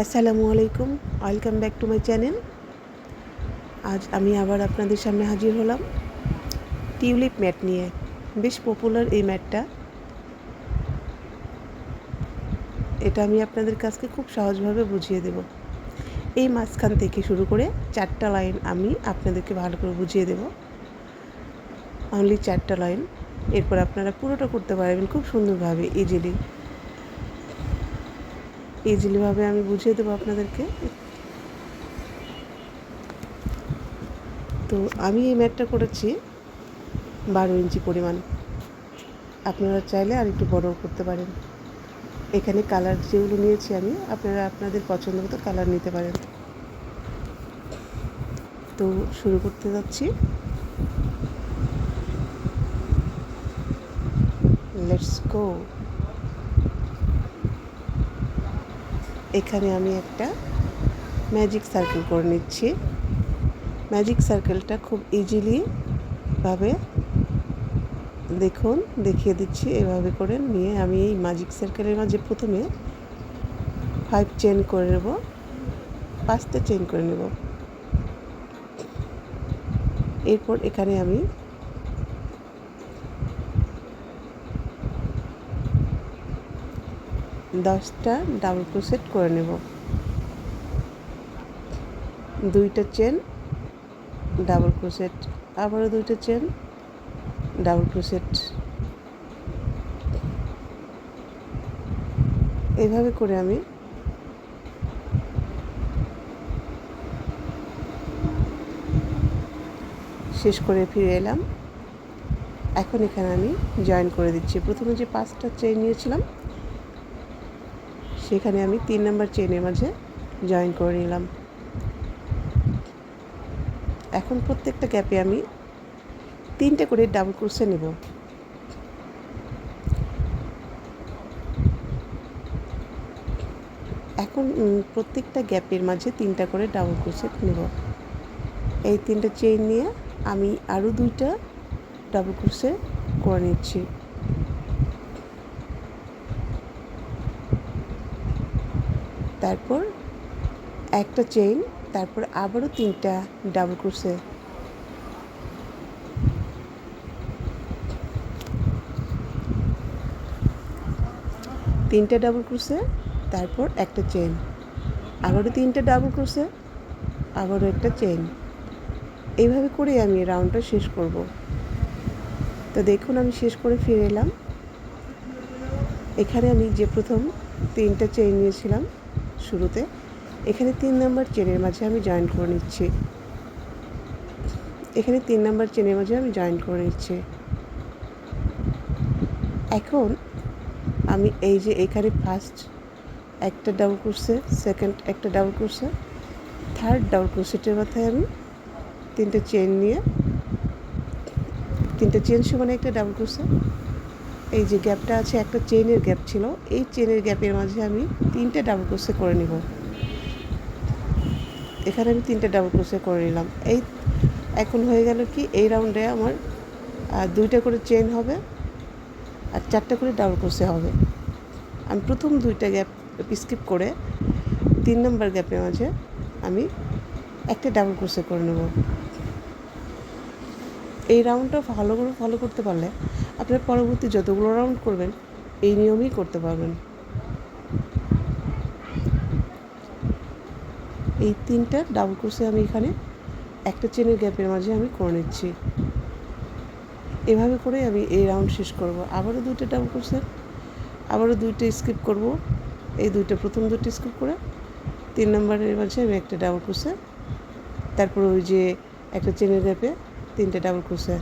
আসসালামু আলাইকুম, welcome back to my channel. আজ আমি আবার আপনাদের সামনে হাজির হলাম টিউলিপ ম্যাট নিয়ে। বেশ পপুলার এই ম্যাটটা। এটা আমি আপনাদের কাছকে খুব সহজভাবে বুঝিয়ে দেব। এই মাঝখান থেকে শুরু করে চারটা লাইন আমি আপনাদেরকে ভালো করে বুঝিয়ে দেব। অনলি চারটা লাইন। এরপর আপনারা পুরোটা করতে পারবেন খুব সুন্দরভাবে ইজিলি ইজিলিভাবে আমি বুঝিয়ে দেবো আপনাদেরকে। তো আমি এই ম্যাটটা করেছি বারো ইঞ্চি পরিমাণ। আপনারা চাইলে আর একটু বড়ও করতে পারেন। এখানে কালার যেগুলো নিয়েছি আমি, আপনারা আপনাদের পছন্দ মতো কালার নিতে পারেন। তো শুরু করতে যাচ্ছি। লেটস গো এখানে আমি একটা ম্যাজিক সার্কেল করে নিচ্ছি। ম্যাজিক সার্কেলটা খুব ইজিলি ভাবে দেখুন, দেখিয়ে দিচ্ছি, এভাবে করে নিয়ে আমি এই ম্যাজিক সার্কেলের মাঝে প্রথমে ফাইভ চেন করে নেব, পাঁচটা চেন করে নেব। এরপর এখানে আমি দশটা ডাবল ক্রোসেট করে নেব। দুইটা চেন ডাবল ক্রোসেট আবারও দুইটা চেন ডাবল ক্রোসেট এভাবে করে আমি শেষ করে ফিরে এলাম। এখন এখানে আমি জয়েন করে দিচ্ছি। প্রথমে যে পাঁচটা চেন নিয়েছিলাম সেখানে আমি তিন নম্বর চেনের মাঝে জয়েন করে নিলাম। এখন প্রত্যেকটা গ্যাপে আমি তিনটে করে ডাবল ক্রোসে নেব। এখন প্রত্যেকটা গ্যাপের মাঝে তিনটা করে ডাবল ক্রোসেট নেব। এই তিনটা চেইন নিয়ে আমি আরও দুইটা ডাবল ক্রোসে করে নিচ্ছি। তারপর একটা চেইন তারপর আবারও তিনটা ডাবল ক্রোসে তিনটা ডাবল ক্রোসে তারপর একটা চেন আবারও তিনটা ডাবল ক্রোসে আবারও একটা চেন এইভাবে করে আমি রাউন্ডটা শেষ করব। তো দেখুন, আমি শেষ করে ফিরে এলাম। এখানে আমি যে প্রথম তিনটা চেন নিয়েছিলাম শুরুতে। এখানে তিন নাম্বার চেনের মাঝে আমি জয়েন করে নিচ্ছি। এখানে তিন নাম্বার চেনের মাঝে আমি জয়েন করে নিচ্ছি। এখন আমি এই যে এখানে ফার্স্ট একটা ডাবল ক্রোসে সেকেন্ড একটা ডাবল ক্রোসে থার্ড ডাবল ক্রোসেটের মাথায় আমি তিনটে চেন নিয়ে, তিনটে চেন সমানে একটা ডাবল ক্রোসে এই যে গ্যাপটা আছে, একটা চেনের গ্যাপ ছিল। এই চেনের গ্যাপের মাঝে আমি তিনটে ডাবল ক্রোসে করে নিব। এখানে আমি তিনটে ডাবল ক্রোসে করে নিলাম। এই এখন হয়ে গেল কি, এই রাউন্ডে আমার দুইটা করে চেন হবে আর চারটা করে ডাবল ক্রোসে হবে। আমি প্রথম দুইটা গ্যাপ স্কিপ করে তিন নম্বর গ্যাপের মাঝে আমি একটা ডাবল ক্রোসে করে নেব। এই রাউন্ডটা ভালো করে ফলো করতে পারলে আপনার পরবর্তী যতগুলো রাউন্ড করবেন, এই নিয়মেই করতে পারবেন। এই তিনটা ডাবল ক্রোসে আমি এখানে একটা চেনের গ্যাপের মাঝে আমি করে নিচ্ছি। এভাবে করে আমি এই রাউন্ড শেষ করব। আবারও দুইটা ডাবল ক্রোসে আবারও দুইটা স্কিপ করব। এই দুইটা, প্রথম দুটো স্কিপ করে তিন নম্বরের মাঝে আমি একটা ডাবল ক্রোসে তারপর ওই যে একটা চেনের গ্যাপে তিনটে ডাবল ক্রোসে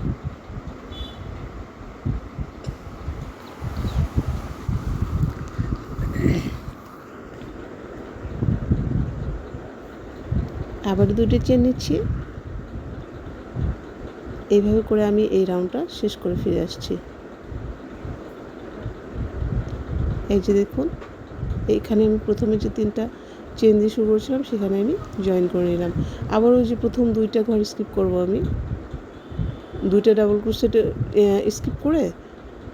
আবার দুটো চেন নিচ্ছি। এইভাবে করে আমি এই রাউন্ডটা শেষ করে ফিরে আসছি। এই যে দেখুন, এইখানে আমি প্রথমে যে তিনটা চেন দিয়ে শুরু করেছিলাম, সেখানে আমি জয়েন করে নিলাম। আবার ওই যে প্রথম দুইটা ঘর স্কিপ করব আমি। দুইটা ডাবল ক্রোশেটে স্কিপ করে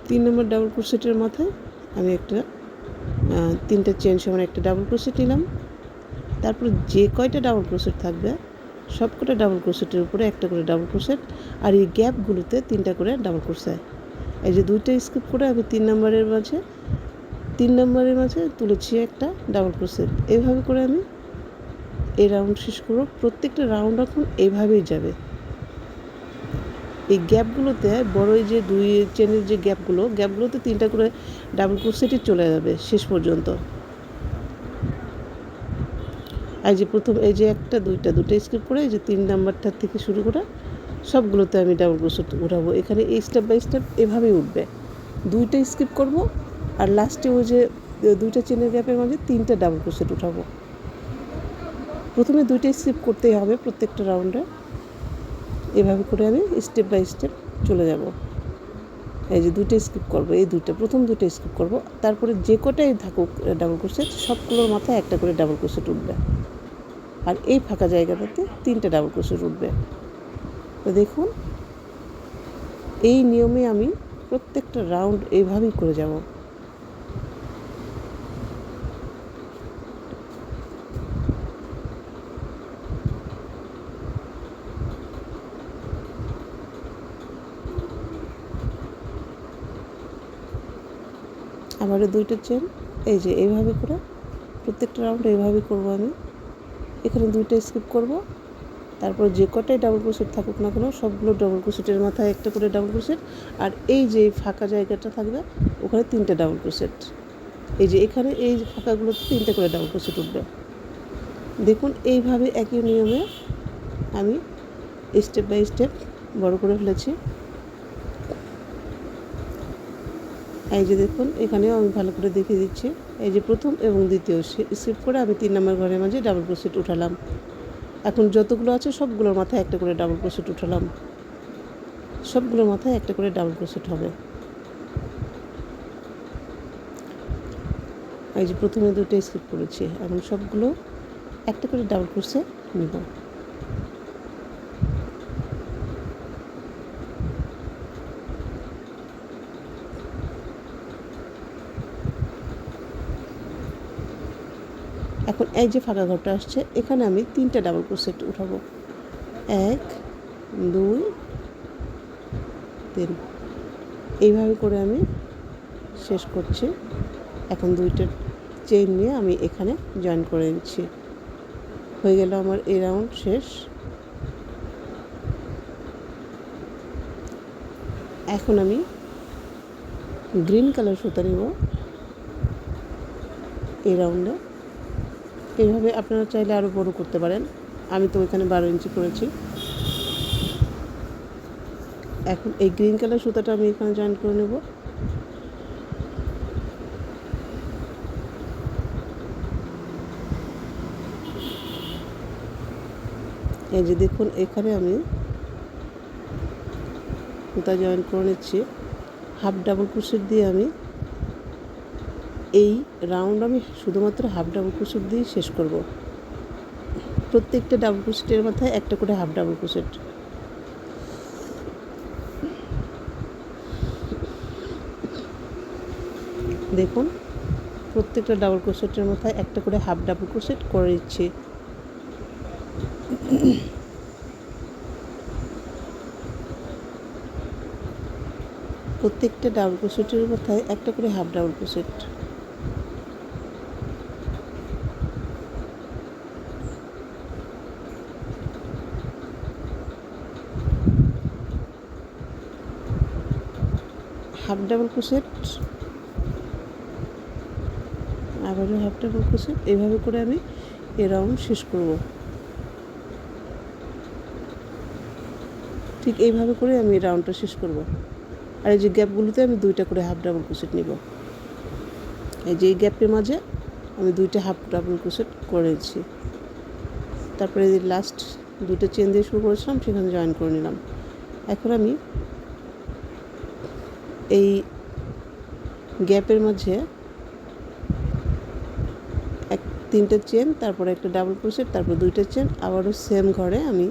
তিন নম্বর ডাবল ক্রোশেটের মাথায় আমি একটা তিনটা চেন সমান একটা ডাবল ক্রোশেট নিলাম। তারপর যে কয়টা ডাবল ক্রোশেট থাকবে সব কটা ডাবল ক্রোশেটের উপরে একটা করে ডাবল ক্রোশেট আর এই গ্যাপগুলোতে তিনটা করে ডাবল ক্রোশেট এই যে দুইটা স্কিপ করে আমি তিন নম্বরের মাঝে, তিন নম্বরের মাঝে তুলেছি একটা ডাবল ক্রোশেট এইভাবে করে আমি এই রাউন্ড শেষ করব। প্রত্যেকটা রাউন্ড এখন এইভাবেই যাবে। এই গ্যাপগুলোতে বড় এই যে দুই চেনের যে গ্যাপগুলো, গ্যাপগুলোতে তিনটা করে ডাবল ক্রোশেটই চলে যাবে শেষ পর্যন্ত। এই যে প্রথম, এই যে একটা, দুইটা দুটো স্কিপ করে এই যে তিন নাম্বারটার থেকে শুরু করে সবগুলোতে আমি ডাবল ক্রোশেট উঠাবো। এখানে এই স্টেপ বাই স্টেপ এভাবেই উঠবে। দুইটা স্কিপ করব আর লাস্টে ওই যে দুইটা চেনের গ্যাপের মাঝে তিনটা ডাবল ক্রোশেট উঠাবো। প্রথমে দুইটা স্কিপ করতেই হবে প্রত্যেকটা রাউন্ডে এভাবে করে আমি স্টেপ বাই স্টেপ চলে যাব। এই যে দুইটা স্কিপ করব, এই দুইটা, প্রথম দুইটা স্কিপ করব। তারপরে যে কটাই থাকুক ডাবল ক্রোশেট সবগুলোর মাথায় একটা করে ডাবল ক্রোশেট উঠবে। আর এই ফাঁকা জায়গাটাতে তিনটা ডাবল ক্রোশেট উঠবে তো দেখুন, এই নিয়মে আমি প্রত্যেকটা রাউন্ড এইভাবেই করে যাব। আবারও দুইটা চেন এই যে এইভাবে করে প্রত্যেকটা রাউন্ড এইভাবে করব আমি। এখানে দুইটা স্কিপ করব। তারপর যে কটাই ডাবল ক্রোশেট থাকুক না কেন, সবগুলো ডাবল ক্রোশেটের মাথায় একটা করে ডাবল ক্রোশেট আর এই যে ফাঁকা জায়গাটা থাকবে, ওখানে তিনটে ডাবল ক্রোশেট এই যে এখানে এই ফাঁকাগুলোতে তিনটে করে ডাবল ক্রোশেট উঠবে। দেখুন, এইভাবে একই নিয়মে আমি স্টেপ বাই স্টেপ বড় করে ফেলেছি। এই যে দেখুন, এখানেও আমি ভালো করে দেখিয়ে দিচ্ছি। এই যে প্রথম এবং দ্বিতীয় স্কিপ করে আমি তিন নম্বর ঘরের মাঝে ডাবল ক্রোশেট উঠালাম। এখন যতগুলো আছে সবগুলোর মাথায় একটা করে ডাবল ক্রোশেট উঠালাম। সবগুলোর মাথায় একটা করে ডাবল ক্রোশেট হবে। এই যে প্রথমে দুটো স্কিপ করেছি, এখন সবগুলো একটা করে ডাবল ক্রোশেট নিব এখন এই যে ফাঁকা ঘরটা আসছে, এখানে আমি তিনটা ডাবল ক্রোশেট উঠাবো। এক, দুই, তিন। এইভাবে করে আমি শেষ করছি। এখন দুইটা চেইন নিয়ে আমি এখানে জয়েন করে নিচ্ছি। হয়ে গেল আমার এই রাউন্ড শেষ। এখন আমি গ্রিন কালার সুতা নিব। এই রাউন্ডে এইভাবে আপনারা চাইলে আরও বড় করতে পারেন। আমি তো ওইখানে বারো ইঞ্চি করেছি। এখন এই গ্রিন কালার সুতাটা আমি এখানে জয়েন করে নেব। এই যে দেখুন, এখানে আমি সুতা জয়েন করে নিচ্ছি। হাফ ডাবল ক্রোশেট দিয়ে আমি এই রাউন্ড আমি শুধুমাত্র হাফ ডাবল ক্রোশেট দিয়েই শেষ করব। প্রত্যেকটা ডাবল ক্রোশেটের মাথায় একটা করে হাফ ডাবল ক্রোশেট দেখুন, প্রত্যেকটা ডাবল ক্রোশেটের মাথায় একটা করে হাফ ডাবল ক্রোশেট করে দিচ্ছি। প্রত্যেকটা ডাবল ক্রোশেটের মাথায় একটা করে half double crochet half double crochet আবারও হাফ ডাবল ক্রোশেট। এইভাবে করে আমি এ রাউন্ড শেষ করব। ঠিক এইভাবে করে আমি এই রাউন্ডটা শেষ করব। আর এই যে গ্যাপগুলোতে আমি দুইটা করে হাফ ডাবল ক্রোশেট নিব। এই যে এই গ্যাপের মাঝে আমি দুইটা হাফ ডাবল ক্রোশেট করেছি তারপরে লাস্ট দুটো চেন দিয়ে শুরু করেছিলাম, সেখানে জয়েন করে নিলাম। এখন আমি এই গ্যাপের মাঝে এক তিনটে চেন তারপরে একটা ডাবল ক্রোশেট তারপর দুইটা চেন আবারও সেম ঘরে আমি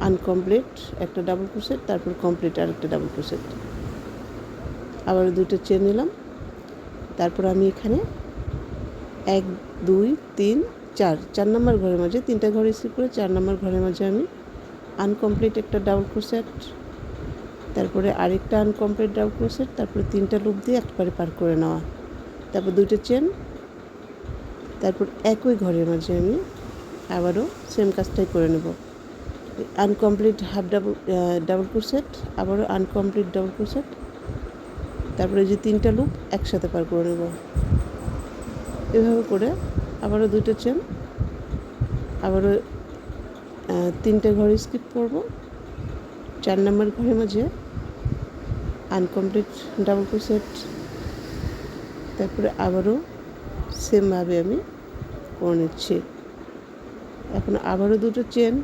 আনকমপ্লিট একটা ডাবল ক্রোশেট তারপর কমপ্লিট আর একটা ডাবল ক্রোশেট আবারও দুটো চেন নিলাম। তারপর আমি এখানে এক, দুই, তিন, চার চার নম্বর ঘরের মাঝে তিনটা ঘরে স্কিপ করে চার নম্বর ঘরের মাঝে আমি আনকমপ্লিট একটা ডাবল ক্রোশেট তারপরে আরেকটা আনকমপ্লিট ডাবল ক্রোশেট তারপরে তিনটা লুপ দিয়ে একবারে পার করে নেওয়া। তারপর দুইটা চেন তারপর একই ঘরের মাঝে আমি আবারও সেম কাজটাই করে নেব। Uncomplete half double double crochet আবারও আনকমপ্লিট ডাবল ক্রোশেট তারপরে যে তিনটা লুপ একসাথে পার করে নেব। এভাবে করে আবারও দুটো চেন আবারও তিনটে ঘর স্কিপ করব। চার নম্বর ঘরের মাঝে আনকমপ্লিট ডাবল ক্রোশেট। তারপরে আবারও সেমভাবে আমি করে নিচ্ছি। এখন আবারও দুটো চেন।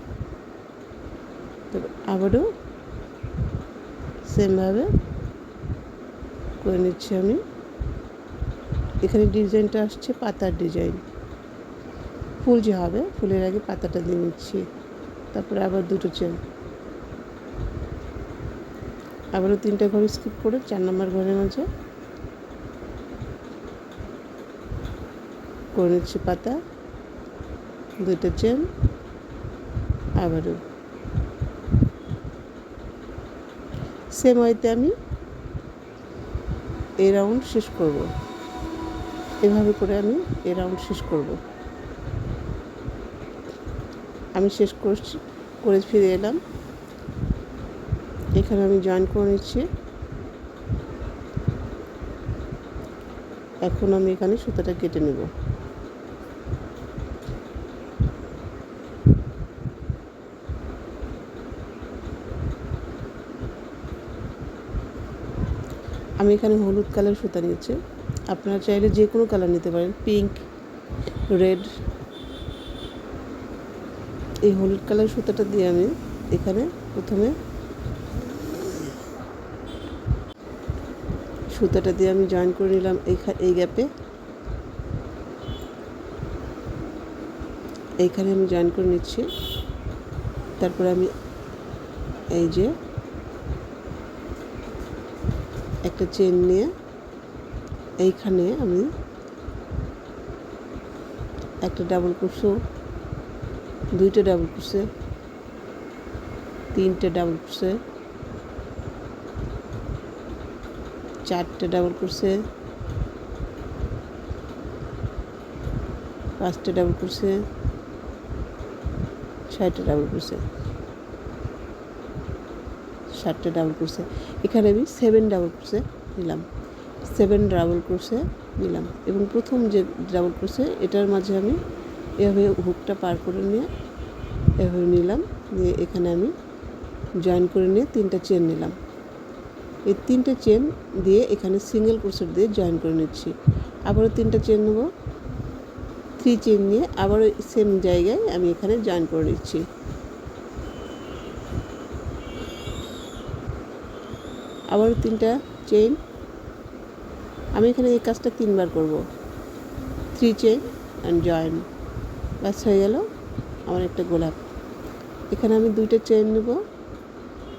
তারপর আবারও সেমভাবে করে নিচ্ছি আমি। এখানে ডিজাইনটা আসছে পাতার ডিজাইন। ফুল যে হবে, ফুলের আগে পাতাটা দিয়ে নিচ্ছি। তারপরে আবার দুটো চেন। আবারও তিনটা ঘর স্কিপ করে চার নম্বর ঘরের মাঝে করে নিচ্ছি পাতা, দুইটা চেন আবারও। সেম ওয়েতে আমি এই রাউন্ড শেষ করব। এভাবে করে আমি এই রাউন্ড শেষ করব। আমি শেষ করছি, করে ফিরে এলাম। এখানে আমি জয়েন করে নিচ্ছি। এখন আমি এখানে সুতাটা কেটে নেব। আমি এখানে হলুদ কালার সুতা নিয়েছি। আপনারা চাইলে যে কোনো কালার নিতে পারেন পিঙ্ক রেড এই হলুদ কালার সুতাটা দিয়ে আমি এখানে প্রথমে সুতাটা দিয়ে আমি জয়েন করে নিলাম এই এই গ্যাপে এইখানে আমি জয়েন করে নিচ্ছি। তারপরে আমি এই যে একটা চেন নিয়ে এইখানে আমি একটা ডাবল কুসো দুইটা ডাবল কুসে তিনটে ডাবল কুসে চারটে ডাবল কুসে পাঁচটা ডাবল কুসে ছয়টা ডাবল কুসে সাতটা ডাবল ক্রোশে এখানে আমি সেভেন ডাবল ক্রোশে নিলাম। সেভেন ডাবল ক্রোশে নিলাম। এবং প্রথম যে ডাবল ক্রোশে এটার মাঝে আমি এভাবে হুকটা পার করে নিয়ে এভাবে নিলাম। দিয়ে এখানে আমি জয়েন করে নিয়ে তিনটা চেন নিলাম। এই তিনটে চেন দিয়ে এখানে সিঙ্গেল ক্রোশেট দিয়ে জয়েন করে নিচ্ছি। আবারও তিনটা চেন নেব। থ্রি চেন নিয়ে আবারও সেম জায়গায় আমি এখানে জয়েন করে নিচ্ছি। আবারও তিনটা চেইন আমি এখানে এই কাজটা তিনবার করব। থ্রি চেন অ্যান্ড জয়েন ব্যাস, হয়ে গেল আমার একটা গোলাপ। এখানে আমি দুইটা চেইন নেব।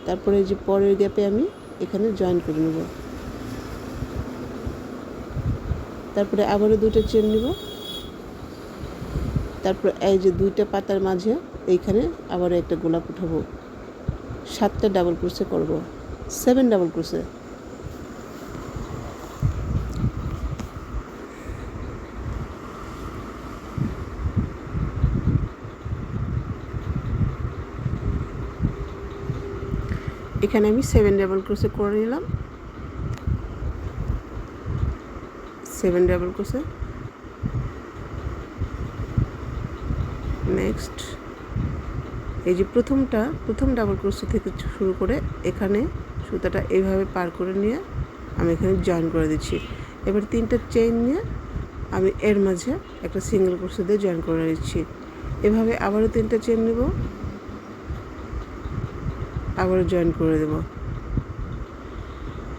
তারপরে যে পরের গ্যাপে আমি এখানে জয়েন করে নেব। তারপরে আবারও দুইটা চেন নেব। তারপর এই যে দুইটা পাতার মাঝে এইখানে আবারও একটা গোলাপ উঠাবো। সাতটা ডাবল ক্রোসে করব। সেভেন ডাবল ক্রোশে এখানে আমি সেভেন ডাবল ক্রোসে করে নিলাম। সেভেন ডাবল ক্রোসে নেক্সট এই যে প্রথমটা, প্রথম ডাবল ক্রোশে থেকে শুরু করে এখানে সুতাটা এইভাবে পার করে নিয়ে আমি এখানে জয়েন করে দিচ্ছি। এবার তিনটা চেইন নিয়ে আমি এর মাঝে একটা সিঙ্গেল ক্রোসে দিয়ে জয়েন করে দিচ্ছি এভাবে আবারও তিনটা চেন নেব। আবারও জয়েন করে দেব।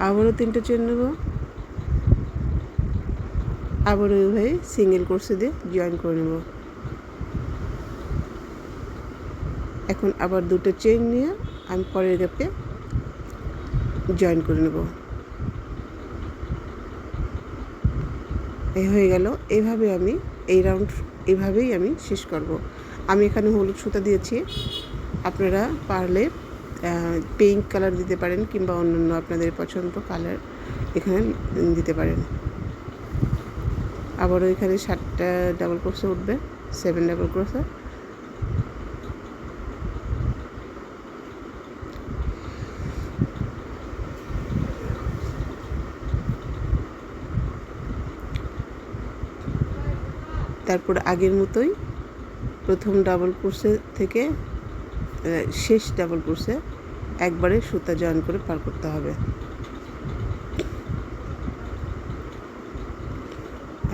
আবারও তিনটা চেন নেব। আবারও এইভাবে সিঙ্গেল কোর্সে দিয়ে জয়েন করে নেব। এখন আবার দুটো চেন নিয়ে আমি পরের গ্যাপে জয়েন করে নেব। এই হয়ে গেল এইভাবে আমি এই রাউন্ড এইভাবেই আমি শেষ করব। আমি এখানে হলুদ সুতা দিয়েছি। আপনারা পারলে পিঙ্ক কালার দিতে পারেন কিংবা অন্যান্য আপনাদের পছন্দ কালার এখানে দিতে পারেন। আবারও এখানে সাতটা ডাবল ক্রোসে উঠবে সেভেন ডাবল ক্রোসে তারপর আগের মতোই প্রথম ডাবল ক্রোসে থেকে শেষ ডাবল কোর্সে একবারে সুতা জয়েন করে পার করতে হবে।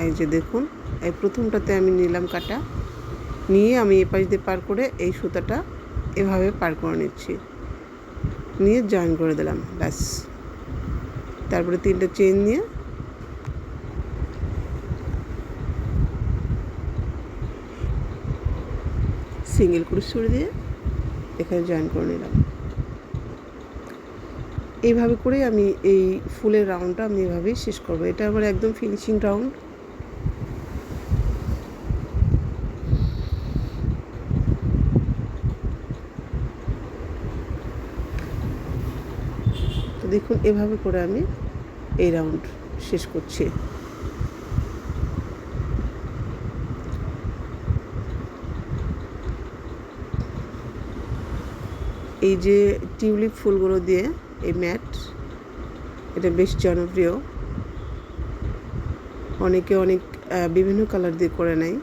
এই যে দেখুন, এই প্রথমটাতে আমি নিলাম কাটা। নিয়ে আমি এ পাশ দিয়ে পার করে এই সুতাটা এভাবে পার করে নিচ্ছি। নিয়ে জয়েন করে দিলাম, ব্যাস। তারপরে তিনটা চেন নিয়ে সিঙ্গেল করে সরে দিয়ে এখানে জয়েন করে নিলাম। এইভাবে করে আমি এই ফুলের রাউন্ডটা আমি এভাবেই শেষ করব। এটা আমার একদম ফিনিশিং রাউন্ড তো দেখুন, এভাবে করে আমি এই রাউন্ড শেষ করছি। এই যে টিউলিপ ফুলগুলো দিয়ে এই ম্যাট, এটা বেশ জনপ্রিয়। অনেকে অনেক বিভিন্ন কালার দিয়ে করে নেয়।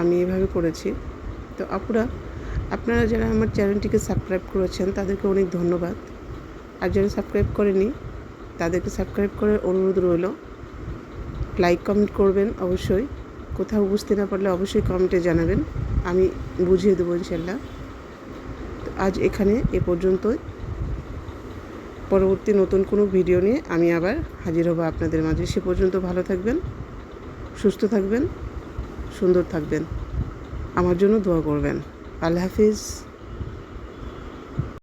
আমি এভাবে করেছি। তো আপুরা, আপনারা যারা আমার চ্যানেলটিকে সাবস্ক্রাইব করেছেন, তাদেরকে অনেক ধন্যবাদ। আর যারা সাবস্ক্রাইব করেনি, তাদেরকে সাবস্ক্রাইব করার অনুরোধ রইল। লাইক, কমেন্ট করবেন অবশ্যই। কোথাও বুঝতে না পারলে অবশ্যই কমেন্টে জানাবেন। আমি বুঝিয়ে দেবো ইনশাল্লাহ। আজ এখানে এ পর্যন্তই। পরবর্তী নতুন কোনো ভিডিও নিয়ে আমি আবার হাজির হব আপনাদের মাঝে। সে পর্যন্ত ভালো থাকবেন, সুস্থ থাকবেন, সুন্দর থাকবেন। আমার জন্য দোয়া করবেন। আল্লাহ হাফিজ।